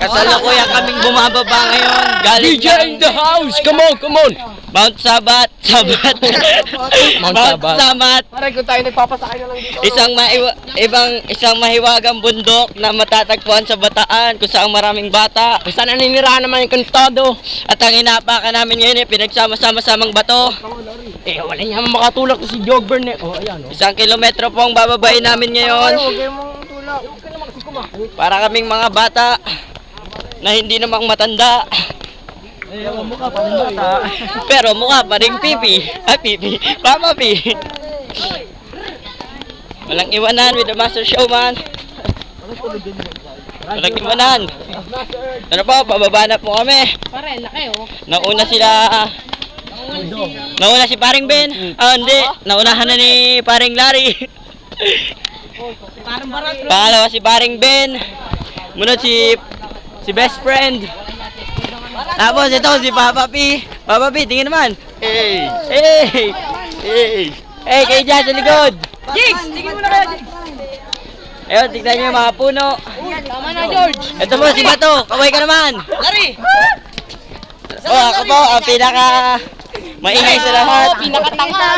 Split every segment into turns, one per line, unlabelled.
Kasalukuyan kaming bumababa ngayon. Galing
DJ in the house! Come on, come on!
Mount Sabat. Sabat.
Mount Sabat.
Sabat.
Pare, kung tayo nagpapasakay na lang dito.
Isang maiwa, ibang isang mahiwagang bundok na matatagpuan sa Bataan kung saan maraming bata.
Kung saan naninirahan naman yung kantado.
At ang inapakan namin ngayon ay pinagsama-sama-samang bato.
Eh, wala niya makatulak si Jogburn eh. Oh, ayan oh.
Isang kilometro po ang bababayin namin ngayon.
Tulak. Huwag ka naman kasi kuma.
Para kaming mga bata na hindi namang matanda. Pero mukha pa rin pipi. Ay, pipi. Papa pi. Walang iwanan with the master showman. Walang iwanan. Ano po, pababa na po kami.
Pare, laki oh.
Nauna sila... Nauna si paring Ben. Ah, hindi. Naunahan na ni paring Larry. Pangalawa si paring Ben. Munod si... Si best friend. Tapos ito si Papa P. Papa P, tingin naman. Hey! Hey! Hey! Hey, kayo dyan sa likod.
Jigs! Tingin mo na kayo, Jigs.
Ayun, tignan niyo yung mga puno.
Tama na, George.
Ito po si Bato. Kaway ka naman.
Lari!
Oh, ako po ang pinaka maingay sa lahat.
Oh, pinakatanga.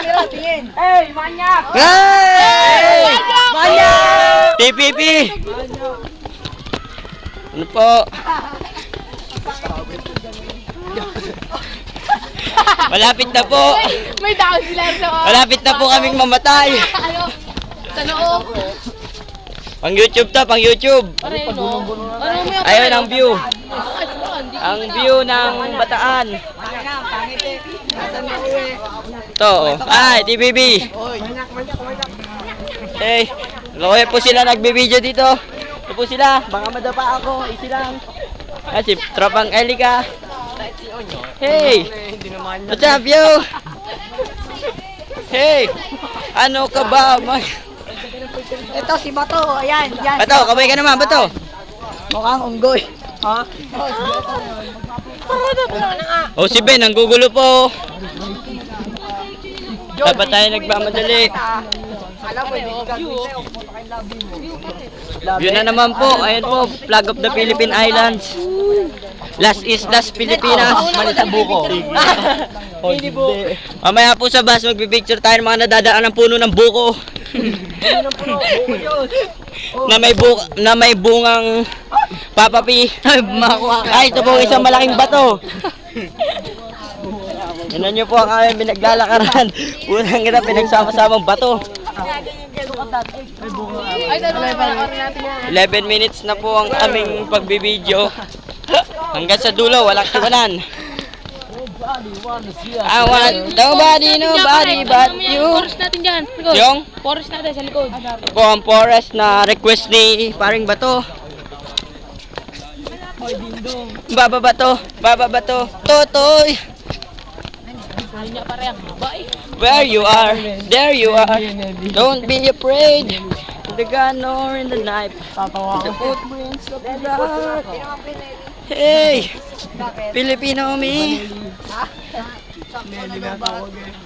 Hey, manyak!
Hey!
Manya!
TPP! Ano po? Malapit na po.
May tao sila sa...
Malapit na po kaming mamatay.
Sa noo.
Pang YouTube to, pang YouTube.
No? Ano.
Ayun ang view. Ang view ng Bataan. To, ay, TPP. Hey, lokoy po sila nagbibideo dito. Ito po sila, baka madapa ako, easy lang. Ah, si Tropang Elika. Hey! What's up, yo? Hey! Ano ka ba? May...
Ito si Bato, ayan, yan.
Bato, kabay ka naman, Bato.
Mukhang unggoy. Ha?
Oh, si Ben, ang gugulo po. Dapat tayo nagmamadali. Yun na naman po. Ayan po, flag of the Philippine Islands. Last is last Pilipinas.
Malit sa buko.
Mamaya po sa bus, magpipicture tayo ng mga nadadaan ng puno ng buko. na may bu na may bungang papapi. Ay, ito po isang malaking bato. Yan nyo po ang aming pinaglalakaran. Unang ina pinagsama-samang bato.
Ay, dalawa pa natin yan.
11 minutes na po ang aming pagbibideo. Hanggang sa dulo, walang tiwanan. I want nobody, nobody but you.
Forest natin dyan. Likod.
Yung?
Forest natin sa likod.
Po ang forest na request ni paring bato. Baba bato, baba bato, totoy. Where you are, there you are. Don't be afraid. The gun or in the knife. The footprints of the dark. Hey! Filipino me.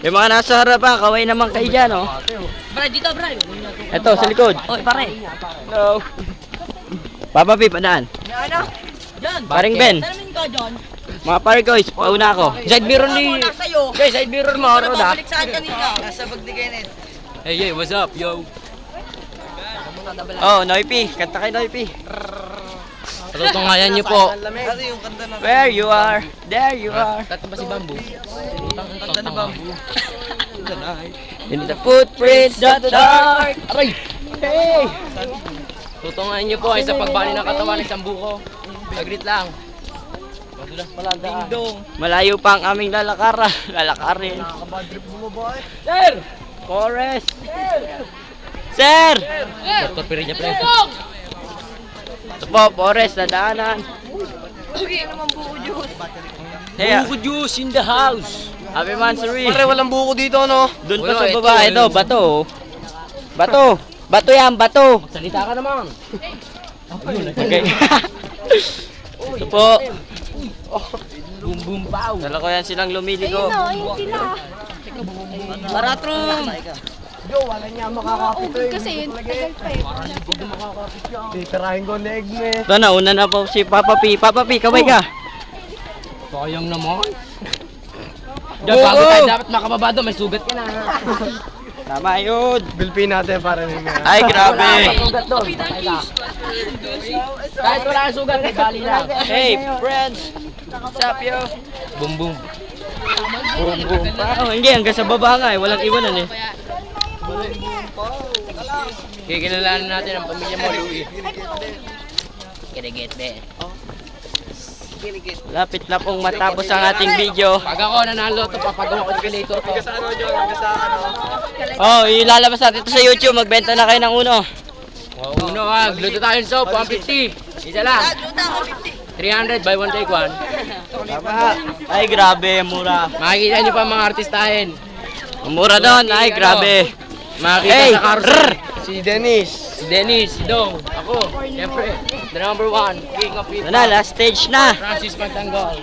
Yung mga nasa harapan, kaway naman kayo dyan, oh.
Pare, dito, pare.
Ito, sa likod.
Oy, pare.
Hello. Papa P, padaan.
Ano?
Paring Ben.
Salamin ka, John.
Mga pare guys, pauna ako. Side mirror ni... Guys, side mirror mo, Roda.
Balik saan kanina? Nasa pagdigayin
Hey, hey, what's up, yo?
Oh, Noipi. Kanta kay Noipi.
Patutungayan niyo po.
Ano yung kanta na?
Where you are, there you are.
Kanta ba si Bamboo?
Kanta ni Bamboo.
In the footprints of the dark.
Aray!
Hey!
Tutungayan niyo po ay sa pagbali ng katawan ng isang buko. Agrit lang. Madulas pala daan.
Malayo pa ang aming lalakara. Lalakarin.
Sir!
Forest. Sir!
Torpiri niya pre.
Dog!
Ito po, forest na daanan. Hey, ah,
Buko juice in the house.
happy Mansuri.
Pare, walang buko dito, no?
Doon pa sa
ito,
baba, ito,
ayun.
bato. oh. Bato. Bato yan, bato.
Salita ka naman.
Okay. ito po.
Boom boom pow.
Dala ko yan silang lumiligo.
Ayun sila.
Paratron!
Kasi yun, tagal pa eh.
Ito na, una na po si Papa P. Papa P, kaway ka.
Sayang naman. Diyan, bago tayo dapat makababa doon, may sugat ka na.
Tama yun.
Bilpin natin para may
Ay, grabe.
Sugat doon. Kahit wala kang sugat, may bali lang.
Hey, friends. What's up, yo?
Boom, boom.
Boom, boom. Oh, hindi, hanggang sa baba nga eh. Walang iwanan eh.
Kikilalanin natin ang pamilya mo, Louie. Kiniget, be.
Lapit na pong matapos ang ating video.
Pag ako nanalo to, papagawa ko escalator to.
Oh, ilalabas natin ito sa YouTube. Magbenta na kayo ng uno.
Oh, uno ha, gluto tayo ng soap, 150. Isa lang. 300 by one take one.
Tama. Ay, grabe. Mura.
Makikita niyo pa mga artistahin.
Mura doon. Ay, grabe.
Makikita
Hey!
sa carousel.
Si Dennis.
Si Dennis, si Dong, ako, siyempre, the number one, king of hip
Ito na, last stage na.
Francis Magtanggol.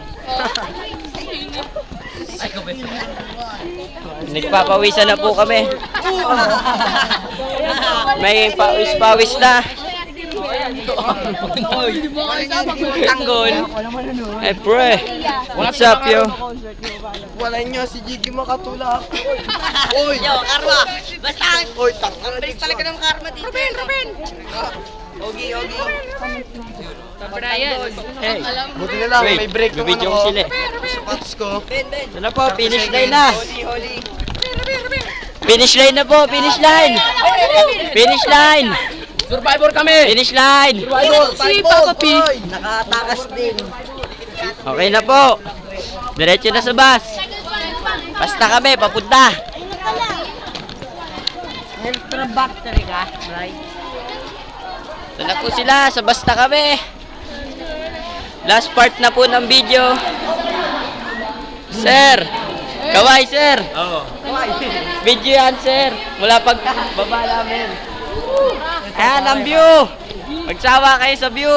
Nagpapawisan na po kami. May pawis-pawis na. Tanggol. Ay, pre. What's up, yo?
Wala nyo si Gigi makatulak. Oy!
Yo, karma. Basta,
Oy, tanga na
bilis talaga ng karma dito. Ruben, Ruben.
Ogi, Ogi.
Brian.
Hey,
Buti na lang, may break yung
Video
ano
ko
ko.
sila eh.
Sapatos ko.
Ito na po, finish line na.
Holy, holy.
Finish line na po, finish line. Finish line.
Survivor kami!
Finish line.
Si Papa P!
Nakatakas din.
Okay na po. Diretso na sa bus. Basta kami, papunta.
Extra back talaga, right?
Ito na po sila, sa basta kami. Last part na po ng video. Sir! Kaway, sir! Oo. Video yan, sir. Mula pag baba namin. Ayan ang view. Magsawa kayo sa view.